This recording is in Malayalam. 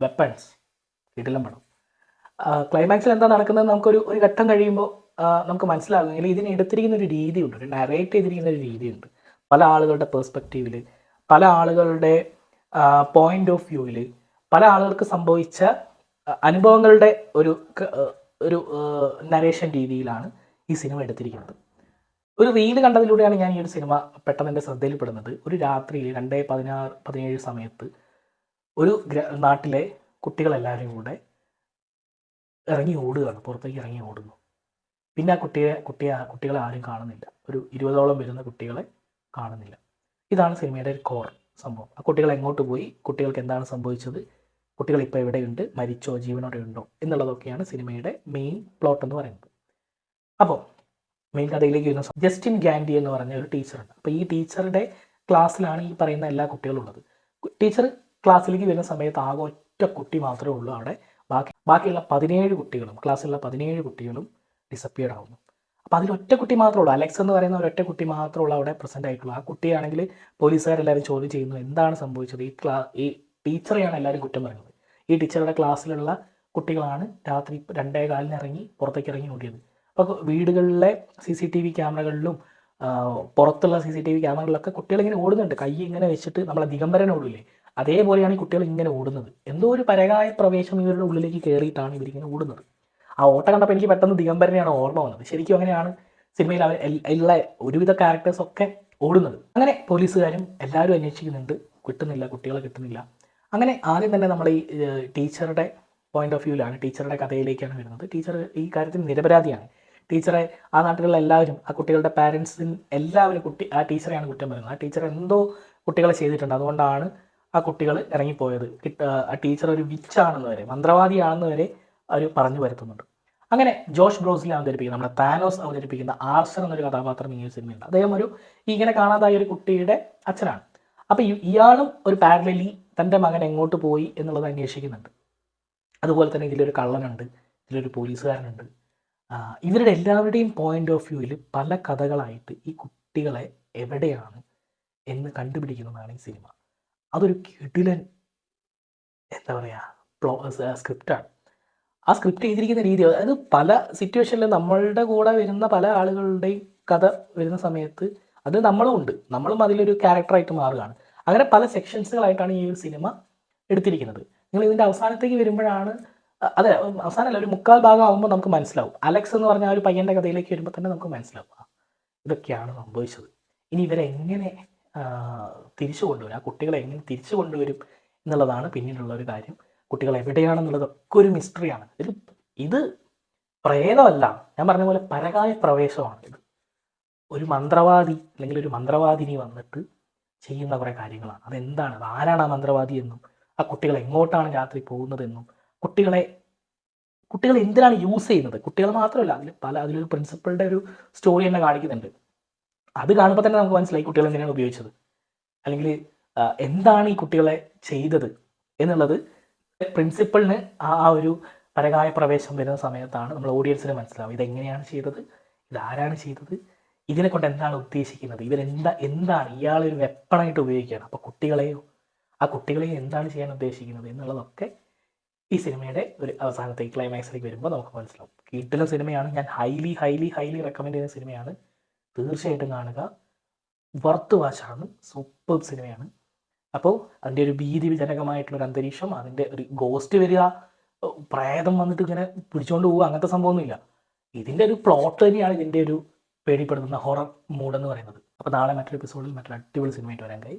വെപ്പൺസ് വീട്ടിലും പടം. ക്ലൈമാക്സിൽ എന്താ നടക്കുന്നത്? നമുക്കൊരു ഒരു ഘട്ടം കഴിയുമ്പോൾ നമുക്ക് മനസ്സിലാകുമെങ്കിൽ ഇതിന് എടുത്തിരിക്കുന്ന ഒരു രീതിയുണ്ട്. ഒരു നറേറ്റ് ചെയ്തിരിക്കുന്ന ഒരു രീതിയുണ്ട്. പല ആളുകളുടെ പേഴ്സ്പെക്റ്റീവിൽ പല ആളുകളുടെ പോയിന്റ് ഓഫ് വ്യൂവിൽ പല ആളുകൾക്ക് സംഭവിച്ച അനുഭവങ്ങളുടെ ഒരു ഒരു നരേഷൻ രീതിയിലാണ് ഈ സിനിമ എടുത്തിരിക്കുന്നത്. ഒരു റീൽ കണ്ടതിലൂടെയാണ് ഞാൻ ഈ ഒരു സിനിമ പെട്ടെന്ന് എന്റെ ശ്രദ്ധയിൽപ്പെടുന്നത്. ഒരു രാത്രിയിൽ രണ്ടേ പതിനാറ് പതിനേഴ് സമയത്ത് ഒരു നാട്ടിലെ കുട്ടികളെല്ലാവരും കൂടെ ഇറങ്ങി ഓടുകയാണ് പുറത്തേക്ക് ഇറങ്ങി ഓടുന്നു. പിന്നെ ആ കുട്ടിയെ കുട്ടിയെ കുട്ടികളെ ആരും കാണുന്നില്ല. ഒരു ഇരുപതോളം വരുന്ന കുട്ടികളെ കാണുന്നില്ല. ഇതാണ് സിനിമയുടെ ഒരു കോർ സംഭവം. ആ കുട്ടികൾ എങ്ങോട്ട് പോയി കുട്ടികൾക്ക് എന്താണ് സംഭവിച്ചത് കുട്ടികൾ ഇപ്പോൾ എവിടെയുണ്ട് മരിച്ചോ ജീവനോടെ ഉണ്ടോ എന്നുള്ളതൊക്കെയാണ് സിനിമയുടെ മെയിൻ പ്ലോട്ട് എന്ന് പറയുന്നത്. അപ്പോൾ മെയിൻ കഥയിലേക്ക് വരുന്ന ജസ്റ്റിൻ ഗാൻഡി എന്ന് പറഞ്ഞ ഒരു ടീച്ചറുണ്ട്. അപ്പോൾ ഈ ടീച്ചറുടെ ക്ലാസ്സിലാണ് ഈ പറയുന്ന എല്ലാ കുട്ടികളും ഉള്ളത് ടീച്ചർ ക്ലാസ്സിലേക്ക് വരുന്ന സമയത്ത് ആകെ ഒറ്റ കുട്ടി മാത്രമേ ഉള്ളൂ അവിടെ. ബാക്കി ബാക്കിയുള്ള പതിനേഴ് കുട്ടികളും ക്ലാസ്സിലുള്ള പതിനേഴ് കുട്ടികളും ഡിസപ്പിയർഡ് ആവുന്നു. അപ്പോൾ അതിലൊറ്റ കുട്ടി മാത്രമേ ഉള്ളൂ. അലക്സ് എന്ന് പറയുന്ന ഒരൊറ്റ കുട്ടി മാത്രമേ ഉള്ളൂ അവിടെ പ്രസന്റ് ആയിട്ടുള്ളൂ. ആ കുട്ടിയാണെങ്കിൽ പോലീസുകാരെല്ലാവരും ചോദ്യം ചെയ്യുന്നു എന്താണ് സംഭവിച്ചത്? ഈ ക്ലാ ഈ ടീച്ചറെയാണ് എല്ലാവരും കുറ്റം പറയുന്നത്. ഈ ടീച്ചറുടെ ക്ലാസ്സിലുള്ള കുട്ടികളാണ് രാത്രി രണ്ടേ കാലിന് ഇറങ്ങി പുറത്തേക്ക് ഇറങ്ങി ഓടിയത്. അപ്പോൾ വീടുകളിലെ സി സി ടി വി ക്യാമറകളിലും പുറത്തുള്ള സി സി ടി വി ക്യാമറകളിലൊക്കെ കുട്ടികൾ ഇങ്ങനെ ഓടുന്നുണ്ട്. കൈ ഇങ്ങനെ വെച്ചിട്ട് നമ്മളെ ദിഗംബരൻ ഓടില്ലേ? അതേപോലെയാണ് ഈ കുട്ടികൾ ഇങ്ങനെ ഓടുന്നത്. എന്തോ ഒരു പരകായ പ്രവേശം ഇവരുടെ ഉള്ളിലേക്ക് കയറിയിട്ടാണ് ഇവരിങ്ങനെ ഓടുന്നത്. ആ ഓട്ടം കണ്ടപ്പോൾ എനിക്ക് പെട്ടെന്ന് ദിഗംബരനെയാണ് ഓർമ്മ വന്നത്. ശരിക്കും അങ്ങനെയാണ് സിനിമയിൽ അവർ ഉള്ള ഒരുവിധ ക്യാരക്ടേഴ്സ് ഒക്കെ ഓടുന്നത്. അങ്ങനെ പോലീസുകാരും എല്ലാവരും അന്വേഷിക്കുന്നുണ്ട്. കിട്ടുന്നില്ല കുട്ടികളെ കിട്ടുന്നില്ല. അങ്ങനെ ആദ്യം തന്നെ നമ്മൾ ഈ ടീച്ചറുടെ പോയിന്റ് ഓഫ് വ്യൂവിലാണ് ടീച്ചറുടെ കഥയിലേക്കാണ് വരുന്നത്. ടീച്ചർ ഈ കാര്യത്തിൽ നിരപരാധിയാണ്. ടീച്ചറെ ആ നാട്ടിലുള്ള എല്ലാവരും ആ കുട്ടികളുടെ പാരൻസിന് എല്ലാവരും കുട്ടി ആ ടീച്ചറെയാണ് കുറ്റം പറയുന്നത്. ആ ടീച്ചർ എന്തോ കുട്ടികളെ ചെയ്തിട്ടുണ്ട്. അതുകൊണ്ടാണ് ആ കുട്ടികൾ ഇറങ്ങിപ്പോയത്. കിട്ട- ആ ടീച്ചർ ഒരു വിച്ചാണെന്ന് വരെ മന്ത്രവാദിയാണെന്ന് വരെ അവർ പറഞ്ഞു വരുത്തുന്നുണ്ട്. അങ്ങനെ ജോഷ് ബ്രോസിലെ അവതരിപ്പിക്കുന്ന നമ്മുടെ താനോസ് അവതരിപ്പിക്കുന്ന ആർസർ എന്നൊരു കഥാപാത്രം ഈ സിനിമയുണ്ട് അദ്ദേഹം ഒരു ഇങ്ങനെ കാണാതായ ഒരു കുട്ടിയുടെ അച്ഛനാണ്. അപ്പോൾ ഇയാളും ഒരു പാരലലി തന്റെ മകൻ എങ്ങോട്ട് പോയി എന്നുള്ളത് അന്വേഷിക്കുന്നുണ്ട്. അതുപോലെ തന്നെ ഇതിലൊരു കള്ളനുണ്ട് ഇതിലൊരു പോലീസുകാരനുണ്ട്. ഇവരുടെ എല്ലാവരുടെയും പോയിന്റ് ഓഫ് വ്യൂവിൽ പല കഥകളായിട്ട് ഈ കുട്ടികളെ എവിടെയാണ് എന്ന് കണ്ടുപിടിക്കുന്നതാണ് ഈ സിനിമ. അതൊരു കിടിലൻ എന്താ പറയുക പ്ലോ സ്ക്രിപ്റ്റാണ്. ആ സ്ക്രിപ്റ്റ് ചെയ്തിരിക്കുന്ന രീതി അതായത് പല സിറ്റുവേഷനിൽ നമ്മളുടെ കൂടെ വരുന്ന പല ആളുകളുടെയും കഥ വരുന്ന സമയത്ത് അത് നമ്മളും ഉണ്ട്. നമ്മളും അതിലൊരു ക്യാരക്ടറായിട്ട് മാറുകയാണ്. അങ്ങനെ പല സെക്ഷൻസുകളായിട്ടാണ് ഈ ഒരു സിനിമ എടുത്തിരിക്കുന്നത്. നിങ്ങൾ ഇതിന്റെ അവസാനത്തേക്ക് വരുമ്പോഴാണ് അതെ അവസാനമല്ല ഒരു മുക്കാൽ ഭാഗം ആകുമ്പോൾ നമുക്ക് മനസ്സിലാവും. അലക്സ് എന്ന് പറഞ്ഞ ആ ഒരു പയ്യന്റെ കഥയിലേക്ക് വരുമ്പോൾ തന്നെ നമുക്ക് മനസ്സിലാവും. ഇതൊക്കെയാണ് സംഭവിച്ചത്. ഇനി ഇവരെങ്ങനെ തിരിച്ചു കൊണ്ടുവരും. ആ കുട്ടികളെ എങ്ങനെ തിരിച്ചു കൊണ്ടുവരും എന്നുള്ളതാണ് പിന്നീടുള്ള ഒരു കാര്യം. കുട്ടികൾ എവിടെയാണെന്നുള്ളതൊക്കെ ഒരു മിസ്റ്ററിയാണ് ഇത് ഇത് പ്രേതമല്ല. ഞാൻ പറഞ്ഞ പോലെ പരകായ പ്രവേശമാണ് ഇത്. ഒരു മന്ത്രവാദി അല്ലെങ്കിൽ ഒരു മന്ത്രവാദിനി വന്നിട്ട് ചെയ്യുന്ന കുറേ കാര്യങ്ങളാണ്. അതെന്താണ്? അത് ആരാണ് ആ മന്ത്രവാദി എന്നും ആ കുട്ടികൾ എങ്ങോട്ടാണ് രാത്രി പോകുന്നതെന്നും കുട്ടികളെ കുട്ടികൾ എന്തിനാണ് യൂസ് ചെയ്യുന്നത്? കുട്ടികൾ മാത്രമല്ല അതിൽ പല അതിലൊരു പ്രിൻസിപ്പളുടെ ഒരു സ്റ്റോറി തന്നെ കാണിക്കുന്നുണ്ട്. അത് കാണുമ്പോൾ തന്നെ നമുക്ക് മനസ്സിലായി കുട്ടികൾ എങ്ങനെയാണ് ഉപയോഗിച്ചത്. അല്ലെങ്കിൽ എന്താണ് ഈ കുട്ടികളെ ചെയ്തത് എന്നുള്ളത് പ്രിൻസിപ്പളിന് ആ ഒരു പരകായ പ്രവേശം വരുന്ന സമയത്താണ് നമ്മൾ ഓഡിയൻസിന് മനസ്സിലാവും ഇതെങ്ങനെയാണ് ചെയ്തത്? ഇതാരാണ് ചെയ്തത്? ഇതിനെ കൊണ്ട് എന്താണ് ഉദ്ദേശിക്കുന്നത്? ഇവരെന്താ എന്താണ് ഇയാളൊരു വെപ്പണായിട്ട് ഉപയോഗിക്കുകയാണ്. അപ്പോൾ കുട്ടികളെയോ ആ കുട്ടികളെയോ എന്താണ് ചെയ്യാൻ ഉദ്ദേശിക്കുന്നത് എന്നുള്ളതൊക്കെ ഈ സിനിമയുടെ ഒരു അവസാനത്തെ ക്ലൈമാക്സിലേക്ക് വരുമ്പോൾ നമുക്ക് മനസ്സിലാവും. കിട്ടുന്ന സിനിമയാണ് ഞാൻ ഹൈലി ഹൈലി ഹൈലി റെക്കമെൻഡ് ചെയ്യുന്ന സിനിമയാണ്. തീർച്ചയായിട്ടും കാണുക. വർത്ത് വാച്ചാണ് സൂപ്പർ സിനിമയാണ് അപ്പോൾ അതിന്റെ ഒരു ഭീതിജനകമായിട്ടുള്ള ഒരു അന്തരീക്ഷം അതിന്റെ ഒരു ഗോസ്റ്റ് വരിക പ്രേതം വന്നിട്ട് ഇങ്ങനെ പിടിച്ചുകൊണ്ട് പോവുക അങ്ങനത്തെ സംഭവമൊന്നുമില്ല. ഇതിന്റെ ഒരു പ്ലോട്ട് തന്നെയാണ് ഇതിന്റെ ഒരു പേടിപ്പെടുത്തുന്ന ഹൊറർ മൂഡ് എന്ന് പറയുന്നത്. അപ്പോൾ നാളെ മറ്റൊരു എപ്പിസോഡിൽ മറ്റൊരു അടിപൊളി സിനിമയായിട്ട് വരാൻ കൈ